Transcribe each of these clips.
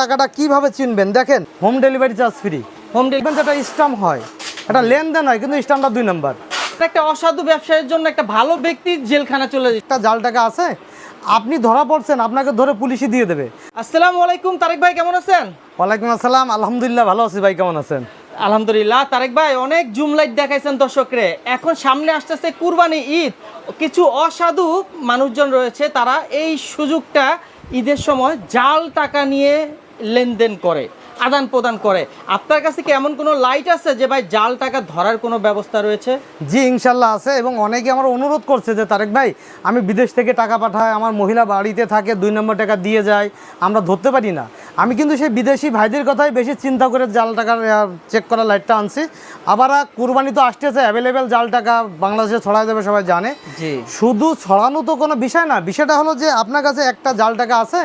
টাকাটা কীভাবে চিনবেন? দেখেন home delivery charge free home দেখবেন যেটা স্টাম্প হয়। এটা লেনদেন হয় কিন্তু স্টাম্পটা দুই নাম্বার একটা অসাধু ব্যবসায়ের জন্য একটা ভালো ব্যক্তি জেলখানা চলে যাচ্ছে একটা জাল টাকা আছে আপনি ধরা পড়ছেন আপনাকে ধরে পুলিশই দিয়ে দেবে। আসসালামু আলাইকুম তারেক ভাই কেমন আছেন? ওয়ালাইকুম আসসালাম আলহামদুলিল্লাহ ভালো আছি ভাই কেমন আছেন? আলহামদুলিল্লাহ তারেক ভাই অনেক জুম লাইট দেখাইছেন দর্শকরে। এখন সামনে আসতেছে কুরবানি ঈদ। কিছু অসাধু মানুষজন রয়েছে তারা এই সুযোগটা ঈদের সময় জাল টাকা নিয়ে লেনদেন করে। আদান প্রদান করে। আপনার কাছে কি এমন কোনো লাইট আছে যে ভাই জাল টাকা ধরার কোনো ব্যবস্থা রয়েছে? জি ইনশাল্লাহ আছে এবং অনেকে আমার অনুরোধ করছে যে তারেক ভাই আমি বিদেশ থেকে টাকা পাঠাই আমার মহিলা বাড়িতে থাকে দুই নম্বর টাকা দিয়ে যায় আমরা ধরতে পারি না। আমি কিন্তু সেই বিদেশি ভাইদের কথাই বেশি চিন্তা করে জাল টাকার চেক করা লাইটটা আনছি। আবার কুরবানি তো আসতেছে অ্যাভেলেবেল জাল টাকা বাংলাদেশে ছড়াই যাবে সবাই জানে। জি। শুধু ছড়ানো তো কোনো বিষয় না বিষয়টা হলো যে আপনার কাছে একটা জাল টাকা আছে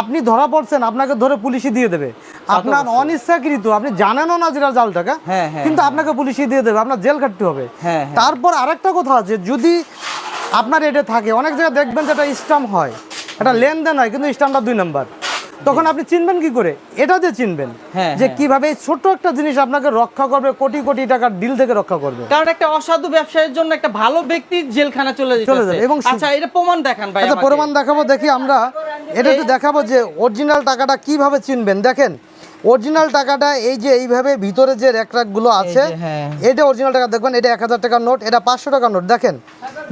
আপনি ধরা পড়ছেন আপনাকে ধরে পুলিশই দিয়ে দেবে। আপনার অনিচ্ছাকৃত আপনি জানেনও না যেটা জাল টাকা হ্যাঁ, হ্যাঁ, কিন্তু আপনাকে পুলিশই দিয়ে দেবে আপনার জেল কাটতে হবে। হ্যাঁ, হ্যাঁ। তারপর আরেকটা কথা আছে যদি আপনার এটা থাকে অনেক জায়গায় দেখবেন যে একটা স্টাম্প হয় এটা লেনদেন হয় কিন্তু স্টাম্পটা দুই নাম্বার। তখন আপনি চিনবেন কি করে? এটা দিয়ে চিনবেন যে। কীভাবে এই ছোট্ট একটা জিনিস আপনাকে রক্ষা করবে কোটি কোটি টাকার ডিল থেকে রক্ষা করবে। কারণ একটা অসাধু ব্যবসায়ের জন্য একটা ভালো ব্যক্তি জেলখানা চলে চলে যাবে এবং আচ্ছা এটা প্রমাণ দেখান ভাই প্রমাণ দেখাবো দেখি আমরা এটা একটু দেখাবো যে অরিজিনাল টাকাটা কীভাবে চিনবেন। দেখেন অরিজিনাল টাকাটা এই যে এইভাবে ভিতরে যে র্যাকগুলো আছে হ্যাঁ। এটা অরিজিনাল টাকা দেখবেন এটা এক হাজার টাকার নোট এটা পাঁচশো টাকার নোট দেখেন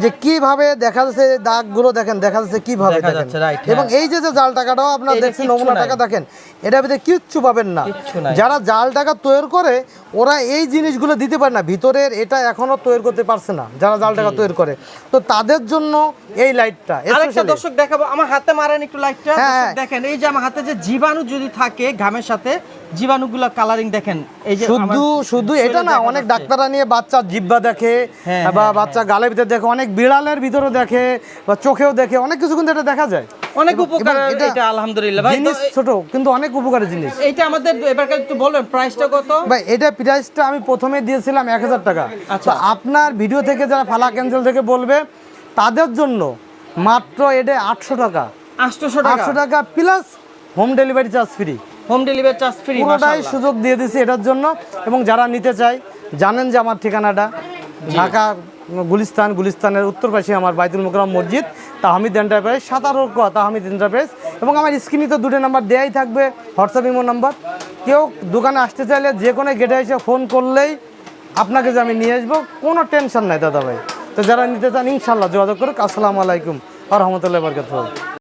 যে কীভাবে দেখা যাচ্ছে দাগগুলো দেখেন দেখা যাচ্ছে কীভাবে দেখেন। এবং এই যে যে জাল টাকাটাও আপনার দেখছেন নমুনা টাকা দেখেন এটা ভিতরে কিচ্ছু পাবেন না। যারা জাল টাকা তৈরি করে ওরা এই জিনিসগুলো দিতে পারে না। ভিতরের এটা এখনও তৈরি করতে পারছে না যারা জাল টাকা তৈরি করে। তো তাদের জন্য এই লাইটটা আরেকটা দর্শক দেখাবো আমার হাতে মারেন একটু লাইটটা হ্যাঁ, হ্যাঁ। দেখেন এই যে আমার হাতে যে জীবাণু যদি থাকে ঘামের সাথে জীবাণুগুলো কালারিং দেখেন এই যে শুধু শুধু এটা না অনেক ডাক্তাররা নিয়ে বাচ্চা জিব্বা দেখে হ্যাঁ, বা হ্যাঁ, বাচ্চা গালের ভিতরে দেখে অনেক বিড়ালের ভিতরে দেখে বা চোখেও দেখে অনেক কিছু কিন্তু এটা দেখা যায়। অনেক উপকার এটা এটা আলহামদুলিল্লাহ। ভাই জিনিস ছোট কিন্তু অনেক উপকারী জিনিস। এইটা আমাদের এবার একটু বলবেন প্রাইসটা কত? ভাই এটা প্রাইসটা আমি প্রথমে দিয়েছিলাম এক হাজার টাকা। আচ্ছা। আপনার ভিডিও থেকে যারা ফালা ক্যান্সেল থেকে বলবে তাদের জন্য মাত্র এটা আটশো টাকা। আটশোশো টাকা। আটশো টাকা plus home delivery charge free home delivery charge free পুরোটাই সুযোগ দিয়ে দিছি এটার জন্য এবং যারা নিতে চায় জানেন যে আমার ঠিকানাটা। ঢাকা গুলিস্তান গুলিস্তানের উত্তর পাশে আমার বাইতুল মোকরম মসজিদ তাহমিদ এন্টারপ্রাইজ সাতারো ক তাহমিদ এন্টারপ্রাইজ এবং আমার স্ক্রিনে তো দুটো নাম্বার দেয়াই থাকবে হোয়াটসঅ্যাপ ইমো নাম্বার কেউ দোকানে আসতে চাইলে যে কোনো গেটে এসে ফোন করলেই আপনাকে যে আমি নিয়ে আসব কোনো টেনশন নাই দাদা ভাই তো যারা নিতে চান ইনশাল্লাহ যোগাযোগ করুক। আসসালামু আলাইকুম। আর রহমতুল্লাহ বরকাত